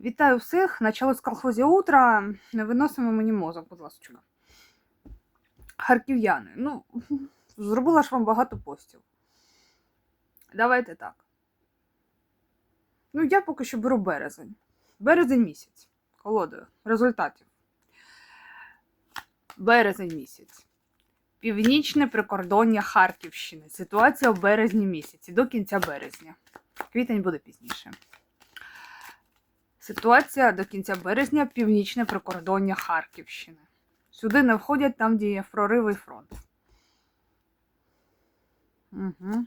Вітаю всіх. Началось колхозі утра. Виносимо мені мозок, будь ласка. Харків'яни. Ну, зробила ж вам багато постів. Давайте так. Ну, я поки що беру березень. Березень місяць. Колодою. Результатів. Березень місяць. Північне прикордоння Харківщини. Ситуація в березні місяці до кінця березня. Квітень буде пізніше. Ситуація до кінця березня північне прикордоння Харківщини. Сюди не входять там, де є проривий фронт. Угу.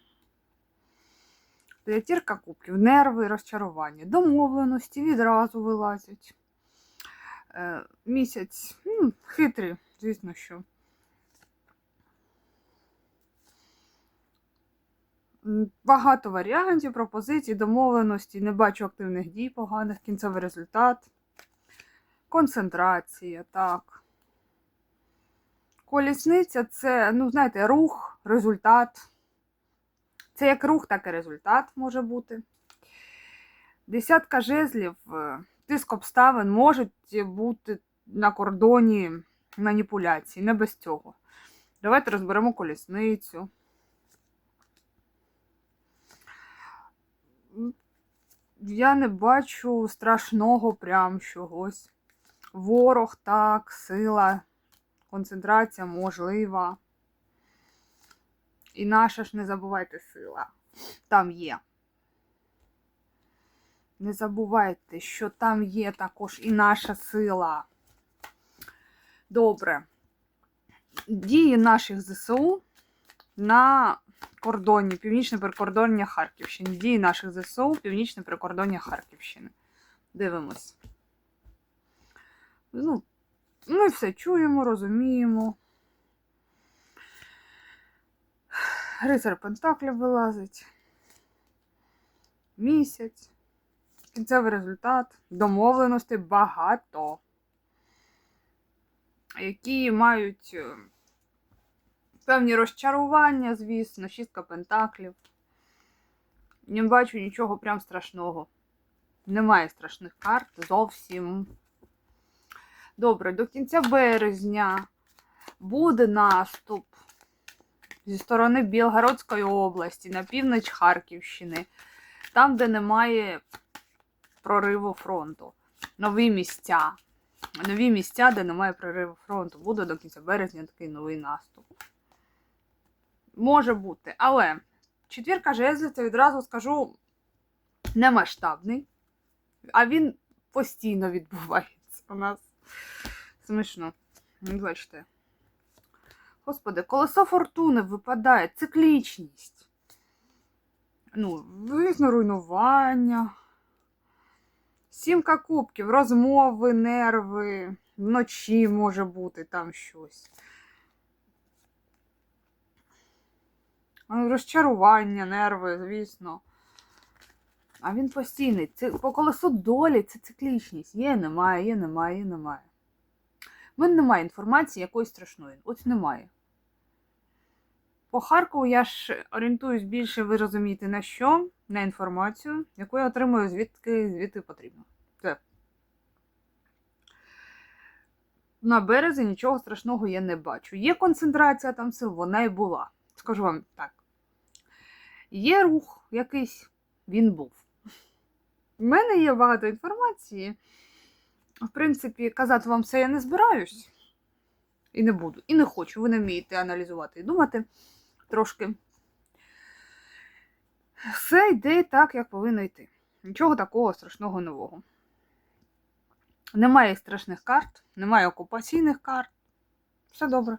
П'ятірка кубків, нерви, розчарування, домовленості відразу вилазять. Е, місяць хитрий, звісно, що. Багато варіантів, пропозицій, домовленості, не бачу активних дій, поганих, кінцевий результат. Концентрація, так. Колісниця це, ну, знаєте, рух, результат. Це як рух, так і результат може бути. Десятка жезлів, е, тиск обставин можуть бути на кордоні маніпуляцій, не без цього. Давайте розберемо колісницю. Я не бачу страшного прям чогось. Ворог, так, сила, концентрація можлива. І наша ж не забувайте сила. Там є. Не забувайте, що там є також і наша сила. Добре. Дії наших ЗСУ на кордоні, північне прикордоння Харківщини. Дії наших ЗСУ, північне прикордоння Харківщини. Дивимось. Ну, ми все чуємо, розуміємо. Рицар Пентаклів вилазить. Місяць. Кінцевий результат. Домовленостей багато. Які мають е, певні розчарування, звісно, шістка пентаклів. Не бачу нічого прям страшного. Немає страшних карт зовсім. Добре, до кінця березня буде наступ зі сторони Білгородської області на північ Харківщини, там, де немає прориву фронту. Нові місця. Нові місця, де немає прориву фронту. Буде до кінця березня такий новий наступ. Може бути. Але четвірка жезлів, це відразу скажу, не масштабний, а він постійно відбувається у нас. Смішно. Ну, Бачите. Господи, колесо фортуни випадає, циклічність. Ну, звісно, руйнування. Сімка кубків, розмови, нерви, вночі може бути там щось. Розчарування, нерви, звісно. А він постійний. Це, по колесу долі це циклічність. Є, немає, є, немає, є, немає. У мене немає інформації якоїсь страшної. Ось немає. По Харкову я ж орієнтуюсь більше, ви розумієте, на що? На інформацію, яку я отримую звідки звідти потрібно. Це. На березі нічого страшного я не бачу. Є концентрація там сил, вона і була. Скажу вам так. Є рух якийсь, він був. У мене є багато інформації. В принципі, казати вам все я не збираюсь. І не буду. І не хочу. Ви не вмієте аналізувати і думати трошки. Все йде так, як повинно йти. Нічого такого страшного нового. Немає страшних карт, немає окупаційних карт. Все добре.